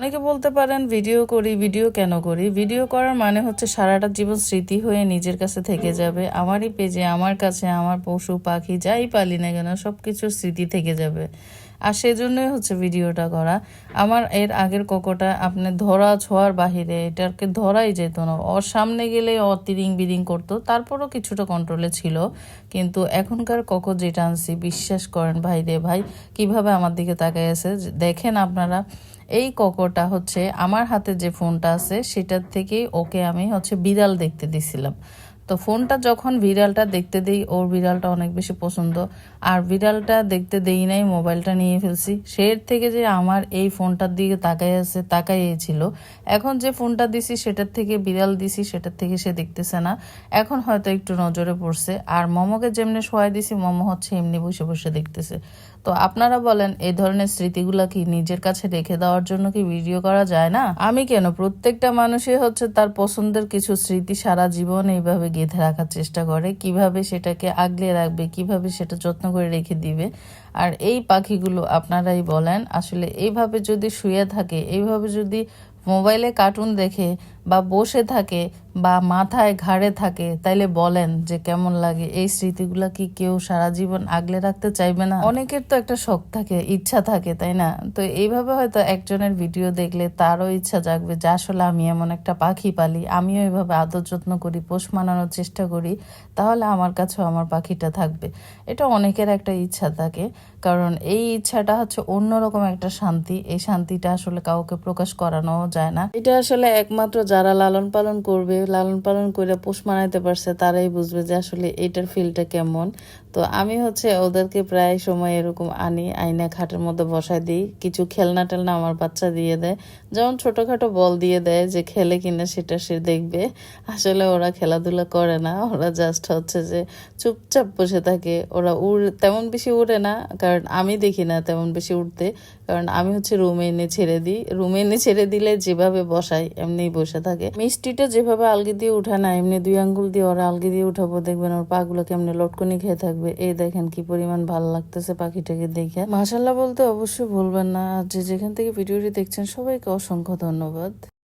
অনেকে বলতে পারেন, ভিডিও করি, ভিডিও কেন করি? ভিডিও করার মানে হচ্ছে সারাটা জীবন স্মৃতি হয়ে নিজের কাছে থেকে যাবে। আমারই পেজে, আমার কাছে, আমার পশু, পাখি, যাই পালি না কেন সব কিছুর স্মৃতি থেকে যাবে। আর সেজন্যই হচ্ছে ভিডিওটা করা। আমার এর আগের কোকোটা আপনি ধরা ছোঁয়ার বাহিরে এটাকে ধরাই যেত না। ওর সামনে গেলে ও তিরিং বিরিং করতো, তারপরও কিছুটা কন্ট্রোলে ছিল। কিন্তু এখনকার কোকো যেটা আনছি, বিশ্বাস করেন ভাই রে ভাই, কীভাবে আমার দিকে তাকাই আছে দেখেন আপনারা, এই কোকোটা হচ্ছে আমার হাতে যে ফোনটা আছে, সেটার থেকেই ওকে আমি হচ্ছে বিড়াল দেখতে দিছিলাম। তো ফোনটা যখন বিড়ালটা দেখতে দেই, ওর বিড়ালটা অনেক বেশি পছন্দ। আর বিড়ালটা দেখতে দেই নাই, মোবাইলটা নিয়ে ফেলছি। সের থেকে যে আমার এই ফোনটার দিকে তাকাই আছে তাকাইয়েছিল এখন যে ফোনটা দিছি, সেটার থেকে বিড়াল দিছি, সেটার থেকে সে দেখতেছে না। এখন হয়তো একটু নজরে পড়ছে। আর মোমোকে যেমনি শোয়াই দিছি, মোমো হচ্ছে এমনি বসে বসে দেখতেছে। তো আপনারা বলেন, এই ধরনের স্মৃতিগুলা কি নিজের কাছে রেখে দেওয়ার জন্য কি ভিডিও করা যায় না? আমি কেন? প্রত্যেকটা মানুষই হচ্ছে তার পছন্দের কিছু স্মৃতি সারা জীবন এইভাবে গেঁথে রাখার চেষ্টা করে। কীভাবে সেটাকে আগলে রাখবে, কীভাবে সেটা যত্ন করে রেখে দিবে? আর এই পাখিগুলো আপনারাই বলেন, আসলে এইভাবে যদি শুয়ে থাকে, এইভাবে যদি মোবাইলে কার্টুন দেখে বা বসে থাকে বা মাথায় ঘাড়ে থাকে, তাইলে বলেন যে কেমন লাগে? এই স্মৃতিগুলো কি কেউ সারা জীবন আগলে রাখতে চাইবে না? অনেকের তো একটা শখ থাকে, ইচ্ছা থাকে, তাই না? তো এইভাবে হয়তো একজনের ভিডিও দেখলে তারও ইচ্ছা জাগবে যে আসলে আমি এমন একটা পাখি পালি, আমিও এইভাবে আদর যত্ন করি, পোষ মানানোর চেষ্টা করি, তাহলে আমার কাছেও আমার পাখিটা থাকবে। এটা অনেকের একটা ইচ্ছা থাকে, কারণ এই ইচ্ছাটা হচ্ছে অন্যরকম একটা শান্তি, এই শান্তিটা আসলে কাউকে প্রকাশ করানো যায় না। এটা আসলে একমাত্র যারা লালন পালন করবে লালন পালন করে পোষ মানাইতে পারছে, তারাই বুঝবে যে আসলে এটার ফিলটা কেমন। তো আমি হচ্ছে ওদেরকে প্রায় সময় এরকম আনি, আইনা খাটের মধ্যে বসাই দিই, কিছু খেলনা টেলনা আমার বাচ্চা দিয়ে দেয়। যেমন ছোটখাটো বল দিয়ে দেয় যে খেলে কিনা সেটা সে দেখবে। আসলে ওরা খেলাধুলা করে না, ওরা জাস্ট হচ্ছে যে চুপচাপ বসে থাকে। ওরা উড়, তেমন বেশি উড়ে না, কারণ আমি দেখি না তেমন বেশি উঠতে কারণ আমি হচ্ছে রুমে এনে ছেড়ে দিই। রুমে এনে ছেড়ে দিলে যেভাবে বসাই এমনি বসে থাকে। মিষ্টিটা যেভাবে আলগি দিয়ে উঠা না, এমনি দুই আঙ্গুল দিয়ে ওরা আলগি দিয়ে উঠাবো, দেখবেন ওর পাগুলো কেমনি লটকনি খেয়ে থাকবে। এই দেখেন কি পরিমাণ ভালো লাগতেছে পাখিটাকে দেখে। মাসাল্লাহ বলতে অবশ্যই ভুলবেন না। আর যে যেখান থেকে ভিডিওটি দেখছেন, সবাইকে অসংখ্য ধন্যবাদ।